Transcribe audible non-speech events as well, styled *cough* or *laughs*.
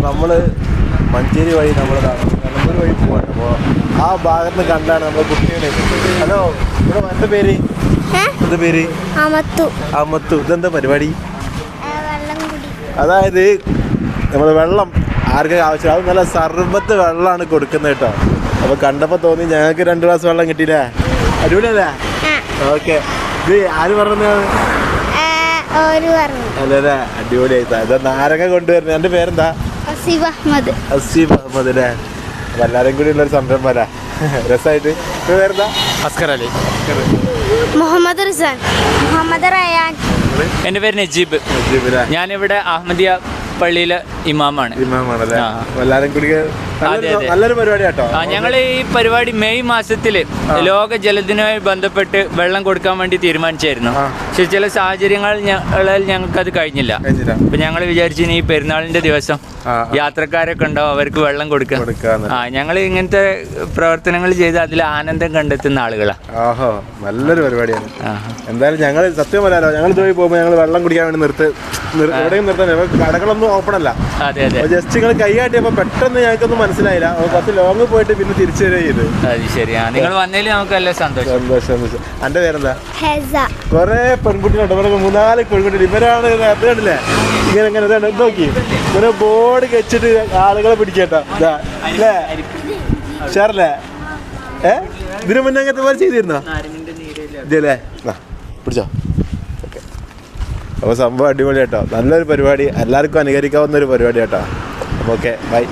അപ്പോൾ നമ്മൾ മഞ്ചേരി വഴി നമ്മൾ നിലമ്പൂർ വഴി പോവാണ്. അപ്പോൾ ആ ഭാഗത്ത് നിന്ന് കണ്ടാണ് നമ്മൾ കുട്ടികളെ. ഹലോ ഇവിടെ എന്റെ പേര്? എന്താ പേര്? അമത്തു. അമത്തു. ഇതെന്താ പരിപാടി? അതായത് നമ്മൾ വെള്ളം ആർക്കൊക്കെ ആവശ്യം അത് നല്ല സർബത്ത് വെള്ളമാണ് കൊടുക്കുന്നത് കേട്ടോ. അപ്പോൾ കണ്ടപ്പോൾ തോന്നി ഞങ്ങൾക്ക് രണ്ട് ഗ്ലാസ് വെള്ളം കിട്ടിയില്ലേ? അടിപൊളിയല്ലേ? ഓക്കെ. ഇത് ആര് പറഞ്ഞത്? അല്ലേ അടിപൊളിയായി ഇതാ നാരങ്ങ കൊണ്ടുവരുന്നത്. എന്റെ പേരെന്താ? അസീബ് അഹമ്മദ്. അസീം അഹമ്മദ് അല്ലേ അപ്പോൾ എല്ലാവരും കൂടി ഉള്ളൊരു സംരംഭം അല്ലേ? *laughs* രസമായിട്ട് പേരെന്താ അസ്കർ അലി. മുഹമ്മദ് റിസാൻ മുഹമ്മദ് റയാൻ എന്റെ പേര് നജീബ്. നജീബ് ഞാനിവിടെ അഹമ്മദിയ പള്ളിയിലെ ഇമാമാണ്. നല്ലൊരു. പരിപാടി കേട്ടോ ഞങ്ങൾ ഈ പരിപാടി മെയ് മാസത്തിൽ ലോക ജലദിനവുമായി ബന്ധപ്പെട്ട് വെള്ളം കൊടുക്കാൻ വേണ്ടി തീരുമാനിച്ചായിരുന്നു. പക്ഷെ ചില സാഹചര്യങ്ങൾ ഞങ്ങൾക്ക് അത് കഴിഞ്ഞില്ല. അപ്പൊ ഞങ്ങൾ വിചാരിച്ചു ഈ പെരുന്നാളിന്റെ ദിവസം. യാത്രക്കാരൊക്കെ ഉണ്ടാവും അവർക്ക് വെള്ളം കൊടുക്കാൻ ആ ഞങ്ങൾ ഇങ്ങനത്തെ പ്രവർത്തനങ്ങൾ ചെയ്ത് അതിൽ ആനന്ദം കണ്ടെത്തുന്ന ആളുകളാണ് നല്ലൊരു പരിപാടിയാണ്. എന്തായാലും ഞങ്ങൾ സത്യം പറയാലോ ഞങ്ങൾ പോയി പോകുമ്പോൾ ഞങ്ങൾ വെള്ളം കുടിക്കാൻ വേണ്ടി നിർത്ത് നിർ- എവിടെയും നിർത്താൻ കടകളൊന്നും ഓപ്പൺ അല്ല. അതെ അതെ. ജസ്റ്റ് നിങ്ങൾ കൈയാട്ടിയപ്പോ പെട്ടെന്ന് ഞങ്ങൾക്കൊന്നും മനസ്സിലായില്ല. കുറച്ച് ലോങ് പോയിട്ട് പിന്നെ തിരിച്ചു വരിക ചെയ്ത്. അത് ശരിയാ നിങ്ങൾ വന്നതിൽ നമുക്ക് നല്ല സന്തോഷം. സന്തോഷം സന്തോഷം. എന്റെ പേരെന്താ? കൊറേ പെൺകുട്ടികളുണ്ട് ഇവിടെ മൂന്നാൽ പെൺകുട്ടികൾ ഇവരാണ് അത് കണ്ടില്ലേ? ഇങ്ങനെ ഇങ്ങനെ ഇതാണ് നോക്കി. ഇങ്ങനെ ബോർഡ് വെച്ചിട്ട് ആളുകളെ പിടിക്കട്ടോ ഇതാ. അല്ലേ? ഷാറല്ലേ ഏ? ഇതിനു മുന്നേ അങ്ങനത്തെ പോലെ ചെയ്തിരുന്നോ? ഇതല്ലേ? പിടിച്ചോ. അപ്പോൾ സംഭവം അടിപൊളി കേട്ടോ. നല്ലൊരു പരിപാടി. എല്ലാവർക്കും അനുകരിക്കാവുന്ന ഒരു പരിപാടി കേട്ടോ. Okay bye